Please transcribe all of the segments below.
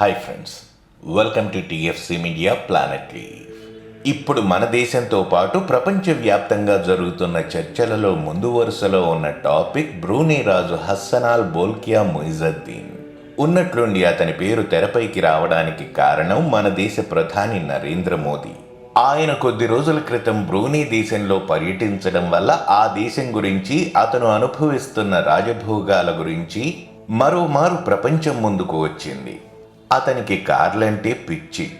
Hi friends welcome to TFC media planet live ఇప్పుడు మన దేశంతో పాటు ప్రపంచవ్యాప్తంగా జరుగుతున్న చర్చలలో ముందు వరుసలో ఉన్న టాపిక్ బ్రూనీ రాజు హస్సనాల్ బోల్కియా మొయిజద్దీన్. ఉన్నట్లుండి అతని పేరు తెరపైకి రావడానికి కారణం మన దేశ ప్రధాని నరేంద్ర మోదీ. ఆయన కొద్ది రోజుల క్రితం బ్రూనీ దేశంలో పర్యటించడం వల్ల ఆ దేశం గురించి అతను అనుభవిస్తున్న రాజభోగాల గురించి మరోమారు ప్రపంచం ముందుకు వచ్చింది. అతనికి కార్లంటే పిచ్చి.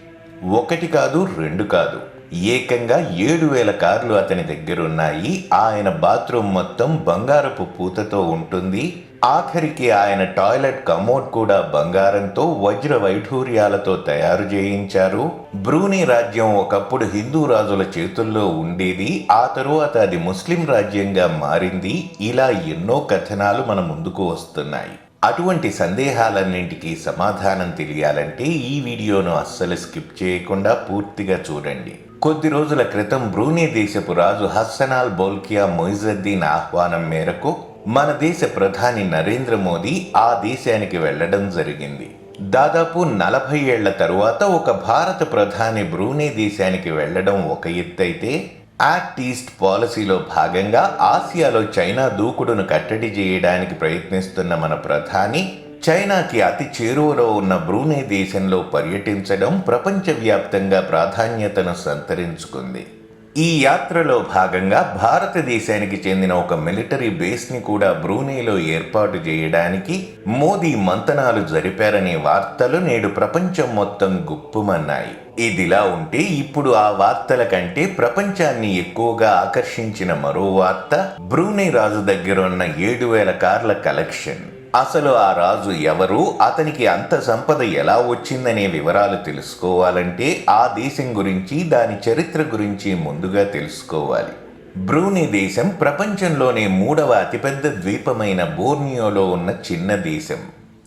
ఒకటి కాదు రెండు కాదు. ఏకంగా ఏడు వేల కార్లు అతని దగ్గరున్నాయి. ఆయన బాత్రూమ్ మొత్తం బంగారపు పూతతో ఉంటుంది. ఆఖరికి ఆయన టాయిలెట్ కమోడ్ కూడా బంగారంతో వజ్ర వైఢూర్యాలతో తయారు చేయించారు. బ్రూనీ రాజ్యం ఒకప్పుడు హిందూ రాజుల చేతుల్లో ఉండేది. ఆ తరువాత అది ముస్లిం రాజ్యంగా మారింది. ఇలా ఎన్నో కథనాలు మన ముందుకు వస్తున్నాయి. అటువంటి సందేహాలన్నింటికీ సమాధానం తెలియాలంటే ఈ వీడియోను అస్సలు స్కిప్ చేయకుండా పూర్తిగా చూడండి. కొద్ది రోజుల క్రితం బ్రూనే దేశపు రాజు హస్సనాల్ బోల్కియా మొయిజద్దీన్ ఆహ్వానం మేరకు మన దేశ ప్రధాని నరేంద్ర మోదీ ఆ దేశానికి వెళ్ళడం జరిగింది. దాదాపు నలభై ఏళ్ళ తరువాత ఒక భారత ప్రధాని బ్రూనే దేశానికి వెళ్ళడం ఒక ఎత్తైతే యాక్ట్ ఈస్ట్ పాలసీలో భాగంగా ఆసియాలో చైనా దూకుడును కట్టడి చేయడానికి ప్రయత్నిస్తున్న మన ప్రధాని చైనాకి అతి చేరువలో ఉన్న బ్రూనే దేశంలో పర్యటించడం ప్రపంచవ్యాప్తంగా ప్రాధాన్యతను సంతరించుకుంది. ఈ యాత్రలో భాగంగా భారతదేశానికి చెందిన ఒక మిలిటరీ బేస్ని కూడా బ్రూనేలో ఏర్పాటు చేయడానికి మోదీ మంతనాలు జరిపారనే వార్తలు నేడు ప్రపంచం మొత్తం గుప్పుమన్నాయి. ఇదిలా ఉంటే ఇప్పుడు ఆ వార్తల కంటే ప్రపంచాన్ని ఎక్కువగా ఆకర్షించిన మరో వార్త బ్రూనే రాజు దగ్గరున్న ఏడు వేల కార్ల కలెక్షన్. అసలు ఆ రాజు ఎవరు? అతనికి అంత సంపద ఎలా వచ్చిందనే వివరాలు తెలుసుకోవాలంటే ఆ దేశం గురించి దాని చరిత్ర గురించి ముందుగా తెలుసుకోవాలి. బ్రూనీ దేశం ప్రపంచంలోనే మూడవ అతిపెద్ద ద్వీపమైన బోర్నియోలో ఉన్న చిన్న దేశం.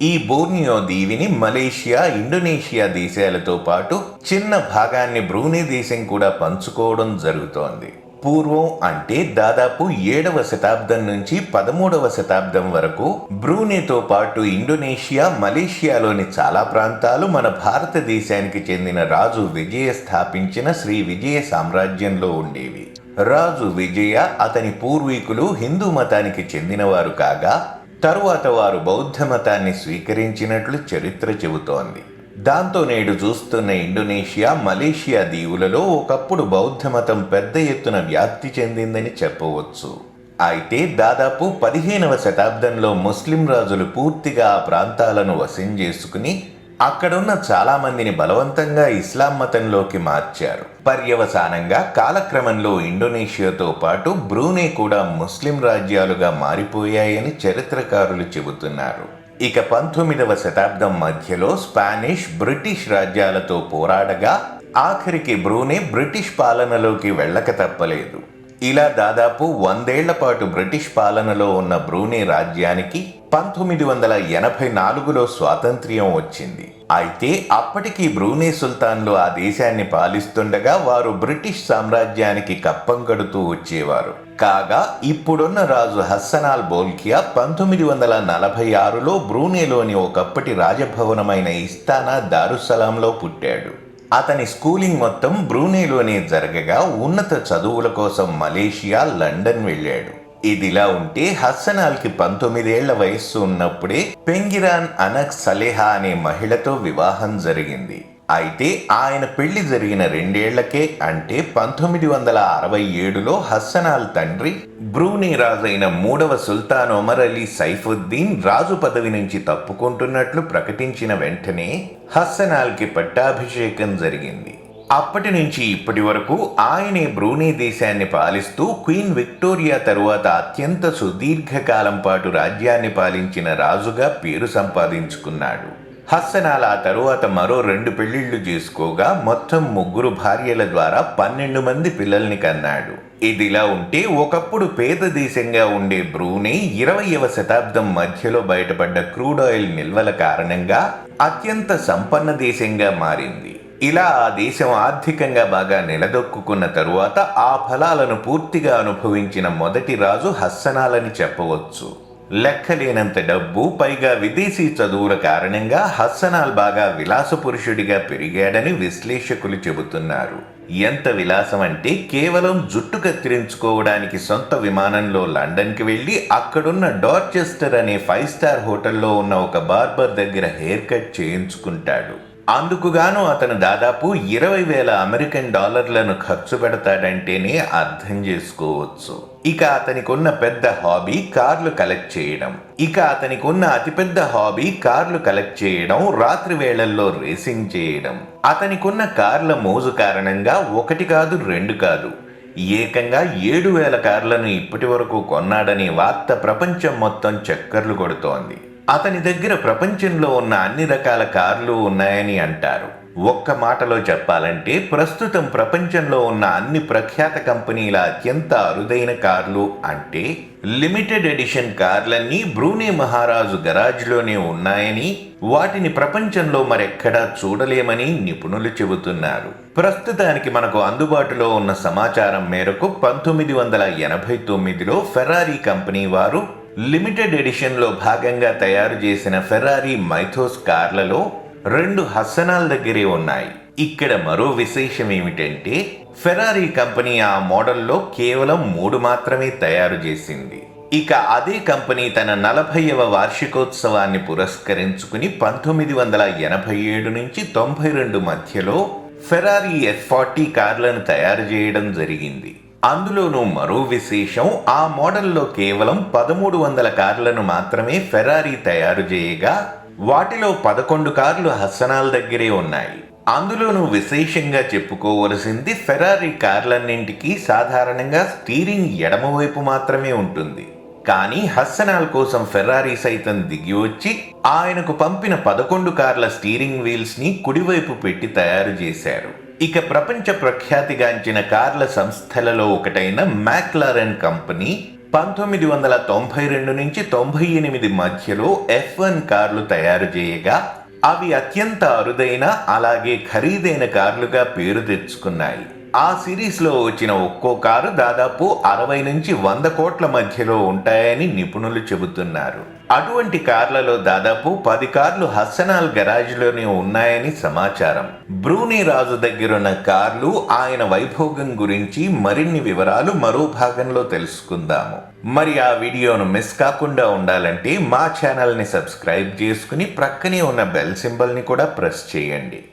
ఈ బోర్నియో దీవిని మలేషియా ఇండోనేషియా దేశాలతో పాటు చిన్న భాగాన్ని బ్రూనీ దేశం కూడా పంచుకోవడం జరుగుతోంది. పూర్వం అంటే దాదాపు ఏడవ శతాబ్దం నుంచి పదమూడవ శతాబ్దం వరకు బ్రూనేతో పాటు ఇండోనేషియా మలేషియాలోని చాలా ప్రాంతాలు మన భారతదేశానికి చెందిన రాజు విజయ స్థాపించిన శ్రీ విజయ సామ్రాజ్యంలో ఉండేవి. రాజు విజయ అతని పూర్వీకులు హిందూ మతానికి చెందినవారు కాగా తరువాత వారు బౌద్ధ మతాన్ని స్వీకరించినట్లు చరిత్ర చెబుతోంది. దాంతో నేడు చూస్తున్న ఇండోనేషియా మలేషియా దీవులలో ఒకప్పుడు బౌద్ధమతం పెద్ద ఎత్తున వ్యాప్తి చెందిందని చెప్పవచ్చు. అయితే దాదాపు పదిహేనవ శతాబ్దంలో ముస్లిం రాజులు పూర్తిగా ఆ ప్రాంతాలను వశం చేసుకుని అక్కడున్న చాలామందిని బలవంతంగా ఇస్లాం మతంలోకి మార్చారు. పర్యవసానంగా కాలక్రమంలో ఇండోనేషియాతో పాటు బ్రూనే కూడా ముస్లిం రాజ్యాలుగా మారిపోయాయని చరిత్రకారులు చెబుతున్నారు. ఇక పంతొమ్మిదవ శతాబ్దం మధ్యలో స్పానిష్ బ్రిటిష్ రాజ్యాలతో పోరాడగా ఆఖరికి బ్రూనే బ్రిటిష్ పాలనలోకి వెళ్ళక తప్పలేదు. ఇలా దాదాపు వందేళ్ళ పాటు బ్రిటిష్ పాలనలో ఉన్న బ్రూనే రాజ్యానికి పంతొమ్మిది వందల ఎనభై నాలుగులో స్వాతంత్ర్యం వచ్చింది. అయితే అప్పటికి బ్రూనే సుల్తాన్లు ఆ దేశాన్ని పాలిస్తుండగా వారు బ్రిటిష్ సామ్రాజ్యానికి కప్పం కడుతూ వచ్చేవారు. కాగా ఇప్పుడున్న రాజు హస్సనాల్ బోల్కియా పంతొమ్మిది వందల నలభై ఆరులో బ్రూనేలోని ఒకప్పటి రాజభవనమైన ఇస్తానా దారుసలాంలో పుట్టాడు. అతని స్కూలింగ్ మొత్తం బ్రూనేలోనే జరగగా ఉన్నత చదువుల కోసం మలేషియా లండన్ వెళ్ళాడు. ఇదిలా ఉంటే హస్సనాల్కి పంతొమ్మిదేళ్ళ వయస్సు ఉన్నప్పుడే పెంగిరాన్ అనక్ సలేహా అనే మహిళతో వివాహం జరిగింది. అయితే ఆయన పెళ్ళి జరిగిన రెండేళ్ళకే అంటే పంతొమ్మిది వందల అరవై ఏడులో హస్సనాల్ తండ్రి బ్రూనీ రాజైన మూడవ సుల్తాన్ ఒమర్ అలీ సైఫుద్దీన్ రాజు పదవి నుంచి తప్పుకుంటున్నట్లు ప్రకటించిన వెంటనే హస్సనాల్కి పట్టాభిషేకం జరిగింది. అప్పటి నుంచి ఇప్పటి వరకు ఆయనే బ్రూనీ దేశాన్ని పాలిస్తూ క్వీన్ విక్టోరియా తరువాత అత్యంత సుదీర్ఘకాలం పాటు రాజ్యాన్ని పాలించిన రాజుగా పేరు సంపాదించుకున్నాడు. హస్సనాల ఆ తరువాత మరో రెండు పెళ్ళిళ్ళు చేసుకోగా మొత్తం ముగ్గురు భార్యల ద్వారా పన్నెండు మంది పిల్లల్ని కన్నాడు. ఇదిలా ఉంటే ఒకప్పుడు పేద దేశంగా ఉండే బ్రూనే ఇరవయవ శతాబ్దం మధ్యలో బయటపడ్డ క్రూడ్ ఆయిల్ నిల్వల కారణంగా అత్యంత సంపన్న దేశంగా మారింది. ఇలా ఆ దేశం ఆర్థికంగా బాగా నిలదొక్కున్న తరువాత ఆ ఫలాలను పూర్తిగా అనుభవించిన మొదటి రాజు హస్సనాలని చెప్పవచ్చు. లెక్కలేనంత డబ్బు పైగా విదేశీ చదువుల కారణంగా హస్సనాల్ బాగా విలాస పురుషుడిగా పెరిగాడని విశ్లేషకులు చెబుతున్నారు. ఎంత విలాసం అంటే కేవలం జుట్టు కత్తిరించుకోవడానికి సొంత విమానంలో లండన్కి వెళ్ళి అక్కడున్న డార్చెస్టర్ అనే ఫైవ్ స్టార్ హోటల్లో ఉన్న ఒక బార్బర్ దగ్గర హెయిర్ కట్ చేయించుకుంటాడు. అందుకుగాను అతను దాదాపు ఇరవై వేల అమెరికన్ డాలర్లను ఖర్చు పెడతాడంటేనే అర్థం చేసుకోవచ్చు. ఇక అతనికి ఉన్న పెద్ద హాబీ కార్లు కలెక్ట్ చేయడం. ఇక అతనికి ఉన్న అతిపెద్ద హాబీ కార్లు కలెక్ట్ చేయడం రాత్రి వేళల్లో రేసింగ్ చేయడం. అతనికున్న కార్ల మోజు కారణంగా ఒకటి కాదు రెండు కాదు. ఏకంగా ఏడు వేల కార్లను ఇప్పటి వరకు కొన్నాడనే వార్త ప్రపంచం మొత్తం చక్కర్లు కొడుతోంది. అతని దగ్గర ప్రపంచంలో ఉన్న అన్ని రకాల కార్లు ఉన్నాయని అంటారు. ఒక్క మాటలో చెప్పాలంటే ప్రస్తుతం ప్రపంచంలో ఉన్న అన్ని ప్రఖ్యాత కంపెనీల అత్యంత అరుదైన కార్లు అంటే లిమిటెడ్ ఎడిషన్ కార్లన్నీ బ్రూనే మహారాజు గరాజ్లోనే ఉన్నాయని వాటిని ప్రపంచంలో మరెక్కడా చూడలేమని నిపుణులు చెబుతున్నారు. ప్రస్తుతానికి మనకు అందుబాటులో ఉన్న సమాచారం మేరకు పంతొమ్మిది వందల ఎనభై తొమ్మిదిలో ఫెరారీ కంపెనీ వారు లిమిటెడ్ ఎడిషన్లో భాగంగా తయారు చేసిన ఫెరారీ మైథోస్ కార్లలో రెండు హస్సనాల దగ్గరే ఉన్నాయి. ఇక్కడ మరో విశేషం ఏమిటంటే ఫెరారీ కంపెనీ ఆ మోడల్లో కేవలం మూడు మాత్రమే తయారు చేసింది. ఇక అదే కంపెనీ తన నలభైవ వార్షికోత్సవాన్ని పురస్కరించుకుని పంతొమ్మిది వందల ఎనభై ఏడు నుంచి తొంభై రెండు మధ్యలో ఫెరారీ ఎఫ్ ఫార్టీ కార్లను తయారు చేయడం జరిగింది. అందులోనూ మరో విశేషం ఆ మోడల్లో కేవలం పదమూడు వందల కార్లను మాత్రమే ఫెరారీ తయారు చేయగా వాటిలో పదకొండు కార్లు హస్సనాల దగ్గరే ఉన్నాయి. అందులోనూ విశేషంగా చెప్పుకోవలసింది ఫెరారీ కార్లన్నింటికి సాధారణంగా స్టీరింగ్ ఎడమవైపు మాత్రమే ఉంటుంది. కానీ హస్సనాల్ కోసం ఫెర్రారీ సైతం దిగి వచ్చి ఆయనకు పంపిన పదకొండు కార్ల స్టీరింగ్ వీల్స్ని కుడివైపు పెట్టి తయారు చేశారు. ఇక ప్రపంచ ప్రఖ్యాతిగాంచిన కార్ల సంస్థలలో ఒకటైన మ్యాక్లారెన్ కంపెనీ పంతొమ్మిది వందల తొంభై రెండు నుంచి తొంభై ఎనిమిది మధ్యలో ఎఫ్ వన్ కార్లు తయారు చేయగా అవి అత్యంత అరుదైన అలాగే ఖరీదైన కార్లుగా పేరు తెచ్చుకున్నాయి. ఆ సిరీస్లో వచ్చిన ఒక్కో కారు దాదాపు అరవై నుంచి వంద కోట్ల మధ్యలో ఉంటాయని నిపుణులు చెబుతున్నారు. అటువంటి కార్లలో దాదాపు పది కార్లు హస్సనాల్ గరాజ్లోనే ఉన్నాయని సమాచారం. బ్రూనీ రాజు దగ్గరున్న కార్లు ఆయన వైభోగం గురించి మరిన్ని వివరాలు మరో భాగంలో తెలుసుకుందాము. మరి ఆ వీడియోను మిస్ కాకుండా ఉండాలంటే మా ఛానల్ని సబ్స్క్రైబ్ చేసుకుని ప్రక్కనే ఉన్న బెల్ సింబల్ని కూడా ప్రెస్ చేయండి.